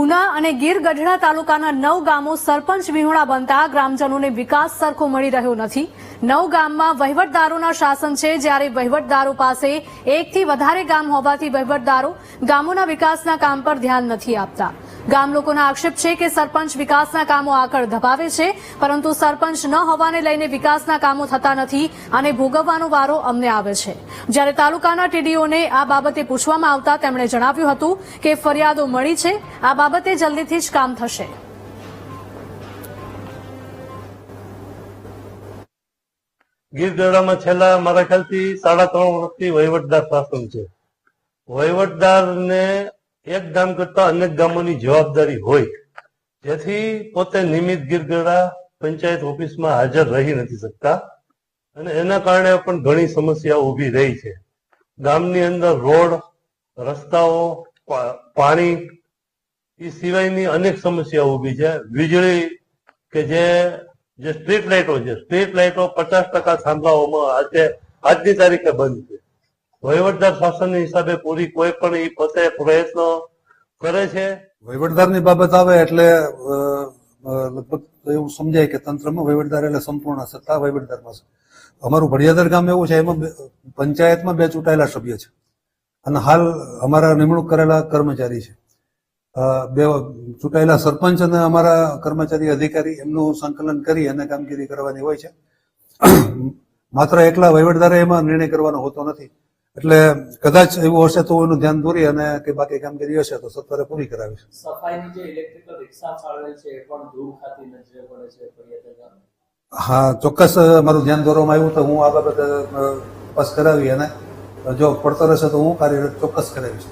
ઉના અને ગીર ગઢડા તાલુકાના નવ ગામો સરપંચ વિહોણા બનતા ગ્રામજનોને વિકાસ સરખો મળી રહ્યો નથી. નવ ગામમાં વહીવટદારોના શાસન છે, જ્યારે વહીવટદારો પાસે એકથી વધારે ગામ હોવાથી વહીવટદારો ગામોના વિકાસના કામ પર ધ્યાન નથી આપતા. ગામ લોકોના આક્ષેપ છે કે સરપંચ વિકાસના કામો આગળ ધપાવે છે, પરંતુ સરપંચ ન હોવાને લઈને વિકાસના કામો થતા નથી અને ભોગવવાનો વારો અમને આવે છે. જ્યારે તાલુકાના ટીડીઓને આ બાબતે પૂછવામાં આવતા તેમણે જણાવ્યું હતું કે ફરિયાદો મળી છે, આ બાબતે જલ્દીથી જ કામ થશે. ગીર ગઢડામાં છેલ્લા મારા ખ્યાલથી સાડા ત્રણ વર્ષથી વહીવટદાર શાસન છે. વહીવટદારને એક ગામ કરતા અનેક ગામોની જવાબદારી હોય. જેથી પોતે નિયમિત ગીરગડા પંચાયત ઓફિસમાં હાજર રહી નથી શકતા અને એના કારણે પણ ઘણી સમસ્યાઓ ઊભી રહી છે. ગામની અંદર રોડ, રસ્તાઓ પાણી, એ સિવાયની અનેક સમસ્યાઓ ઊભી છે. વીજળી કે જે જે સ્ટ્રીટ લાઇટો છે, સ્ટ્રીટ લાઇટો પચાસ ટકા થાંભલાઓમાં આજે આજની તારીખે બંધ. છે વહીવટદાર શાસનની હિસાબે પૂરી કોઈ પણ એ પોતે પ્રયત્નો કરે છે. વહીવટદારની બાબત આવે એટલે લગભગ એવું સમજાય કે તંત્રમાં વહીવટદાર એટલે સંપૂર્ણ સત્તા વહીવટદારમાં છે. અમારું ભડિયાદર ગામ એવું છે, એમાં પંચાયતમાં બે ચૂંટાયેલા સભ્ય છે. અને હાલ અમારા નિમણૂક કરેલા કર્મચારી છે. બે ચૂંટાયેલા સરપંચ અને અમારા કર્મચારી અધિકારી, એમનું સંકલન કરી અને કામગીરી કરવાની હોય છે. માત્ર એકલા વહીવટદારે એમાં નિર્ણય કરવાનો હોતો નથી. એટલે કદાચ એવું હશે તો એનું ધ્યાન દોરી અને કે બાકી કામગીરી હશે તો સત્વરે પૂરી કરાવીશ. સફાઈની જે ઇલેક્ટ્રિકલ રિક્ષા ફાળવે છે એ પણ ધૂળ ખાતી નજરે પડે છે હા ચોક્કસ મારું ધ્યાન દોરવામાં આવ્યું તો હું આ બાબતે તપાસ કરાવી અને જો પડતો રહેશે તો હું કાર્યરત ચોક્કસ કરાવીશ.